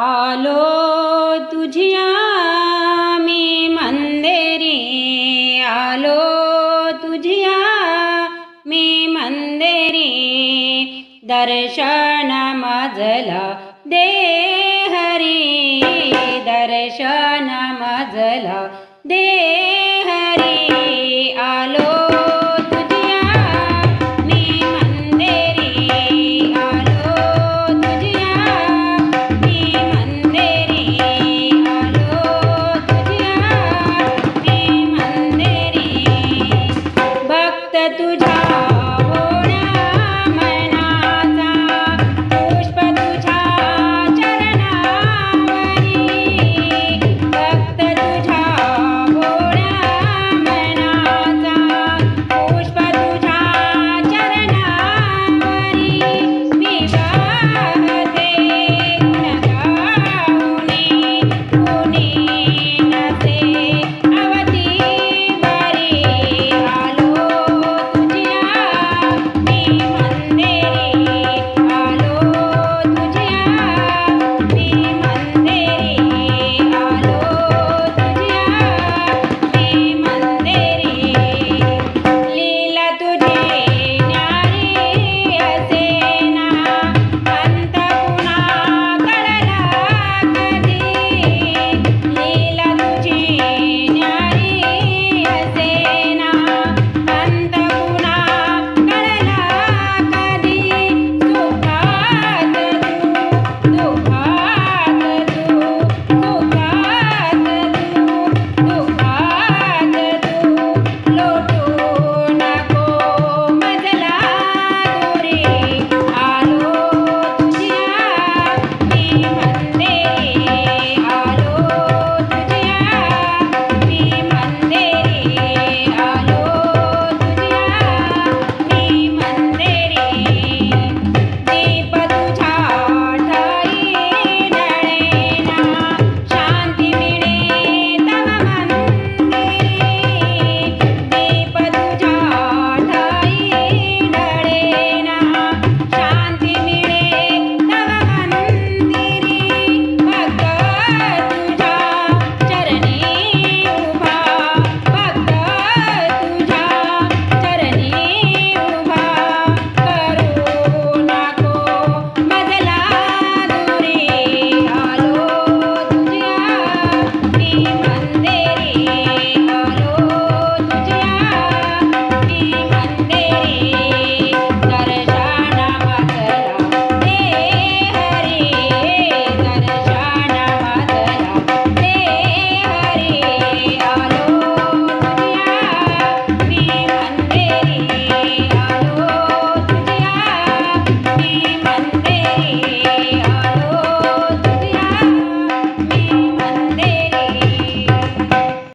आलो तुझिया मी मंदेरी आलो तुझिया मी मंदेरी दर्शन मजला दे हरी दर्शन मजला दे हरी आलो tudo.